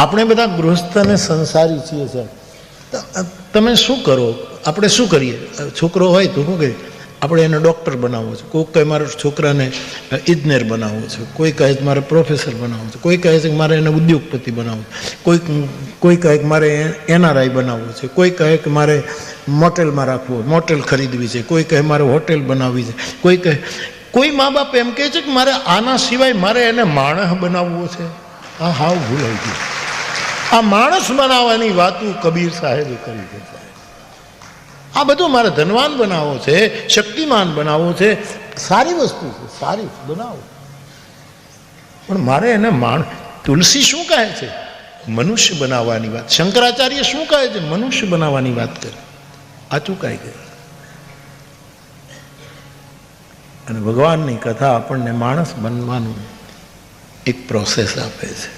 આપણે બધા ગૃહસ્થ અને સંસારી છીએ, સાહેબ. તમે શું કરો? આપણે શું કરીએ? છોકરો હોય તો શું કરીએ? આપણે એને ડૉક્ટર બનાવવો છે. કોઈ કહે, મારા છોકરાને ઇજનેર બનાવવો છે. કોઈ કહે છે મારે પ્રોફેસર બનાવવો છે. કોઈ કહે છે કે મારે એને ઉદ્યોગપતિ બનાવવું છે. કોઈ કોઈ કહે કે મારે એનઆરઆઈ બનાવવું છે. કોઈ કહે કે મારે મોટેલમાં રાખવો મોટેલ ખરીદવી છે. કોઈ કહે, મારે હોટેલ બનાવવી છે. કોઈ કહે, કોઈ મા બાપ એમ કહે છે કે, મારે આના સિવાય મારે એને માણસ બનાવવો છે. આ હાવ ભૂલાઈ ગયું આ માણસ બનાવવાની વાતું કબીર સાહેબે કરી છે. આ બધું મારે ધનવાન બનાવવો છે, શક્તિમાન બનાવવો છે. સારી વસ્તુ છે, સારી બનાવો. પણ મારે એને માણ, તુલસી શું કહે છે? મનુષ્ય બનાવવાની વાત. શંકરાચાર્ય શું કહે છે? મનુષ્ય બનાવવાની વાત કરે. આ ચૂકાઈ ગઈ અને ભગવાનની કથા આપણને માણસ બનવાનું એક પ્રોસેસ આપે છે.